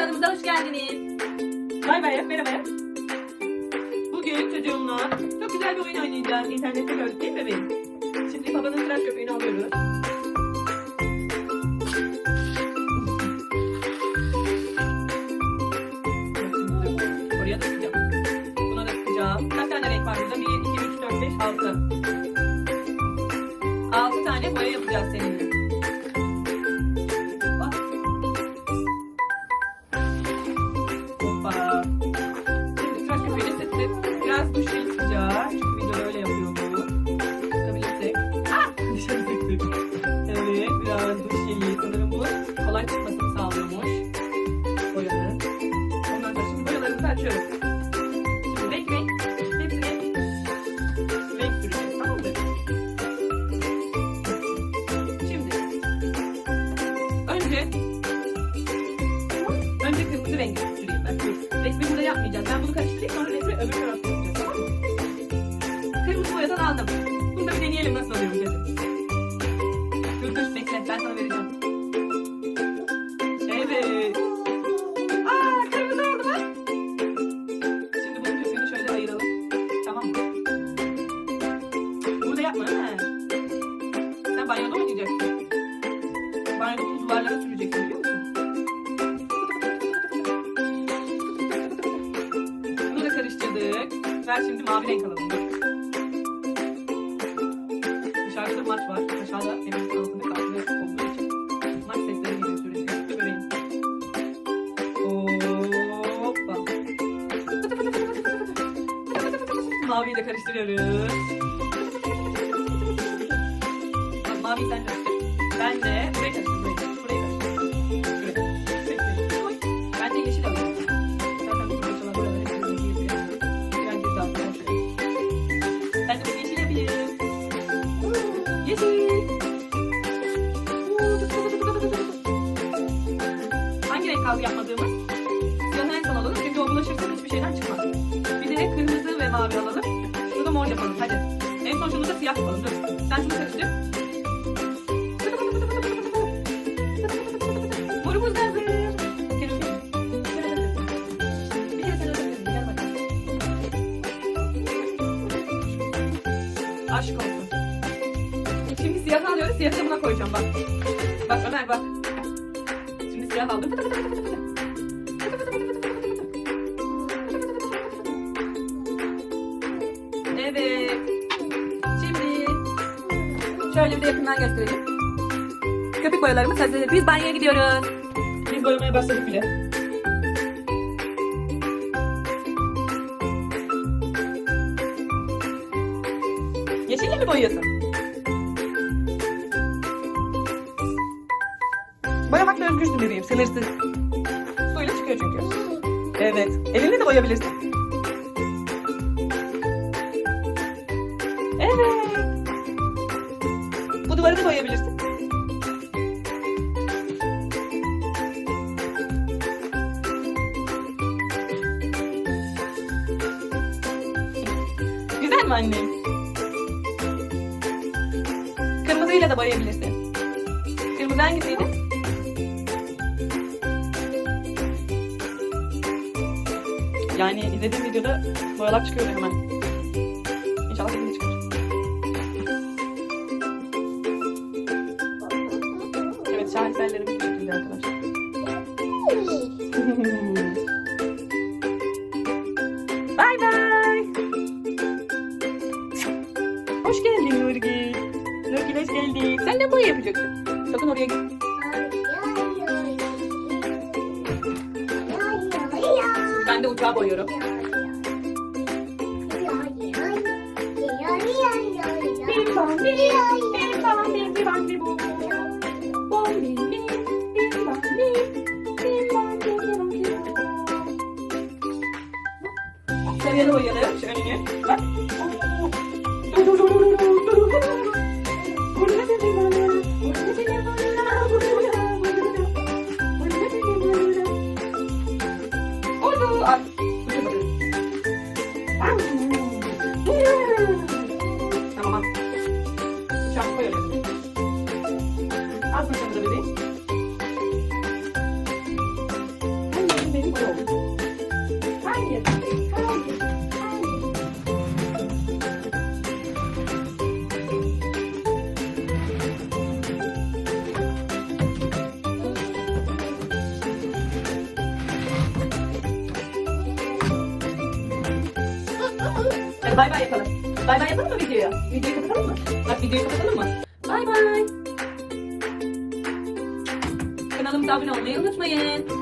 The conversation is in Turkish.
kanalımıza hoş geldiniz. Bay bay, merhaba. Bugün çocuğumla çok güzel bir oyun oynayacağız. İnternette gördük değil mi bebeğim? Şimdi babanın tıraş köpüğünü alıyoruz. Kolay çıkmasını sağlıyormuş. Boyanın. Ondan sonra şimdi boyalarımızı açıyoruz. Şimdi renk renk. Hepsine renk süreceğiz. Tamam mı? Şimdi. Önce Önce kırmızı rengi süreyim ben. Dur. Resmi burada yapmayacağız. Ben bunu karıştırayım sonra resmi öbür tarafta yapacağız. Tamam mı? Kırmızı boyadan aldım. Bunu da bir deneyelim nasıl oluyormuş yapma ha. Sen banyoda oynayacaksın. Banyoda bunu duvarlara süreceksin biliyor musun? Bunu da karıştırdık. Ver şimdi mavi renk alalım. Dışarıda da maç var. Aşağıda evimizin altında kahve olduğu için. Maç sesleri geliyor sürekli. Bebeğim. Hoppa. Maviyi de karıştırıyoruz. Maviyi sen karıştır. Ben de burayı karıştır. Burayı karıştır. Ben de yeşil alıyorum. Zaten buralara kırmızı gibi. Biraz güzel daha şöyle. Ben de bir yeşil yapayım. Yeşil. Hangi renk kaldı yapmadığımız? Siyahı en son alalım çünkü o bulaşırsa hiçbir şeyden çıkmaz. Bir kırmızı ve mavi alalım. Şunu da mor yapalım hadi. En son şunu da siyah yapalım dur. Sen şunu karıştır. Aşk olsun. Şimdi siyah alıyoruz. Siyahı buna koyacağım bak. Bak Ömer bak. Şimdi siyah aldım. Evet. Şimdi şöyle bir de yakından göstereyim. Köpük boyalarımız hazır. Biz banyoya gidiyoruz. Biz boyamaya başladık bile. Yeşille mi boyuyorsun? Boyamakla özgürsün bebeğim, sınırsız. Suyla çıkıyor çünkü. Evet, elinle de boyayabilirsin. Evet. Bu duvarı da boyayabilirsin. Güzel mi annem? Kırmızıyla da boyayabilirsin. Kırmızı hangisiydi? Yani izlediğim videoda boyalar çıkıyor hemen. Hoş geldin. Sen ne boya yapacaksın? Sakın oraya git. Ben de uçağı boyuyorum. Bim bam bim, Oldu. Ay. Tamam. Uçak koyalım. Az mı bebeğim? kolay oldu. Hayır. Hayır. Hayır. Bay bay yapalım. Bay bay yapalım mı videoyu? Videoyu kapatalım mı? Bak videoyu kapatalım mı? Bay bay. Kanalımıza abone olmayı unutmayın.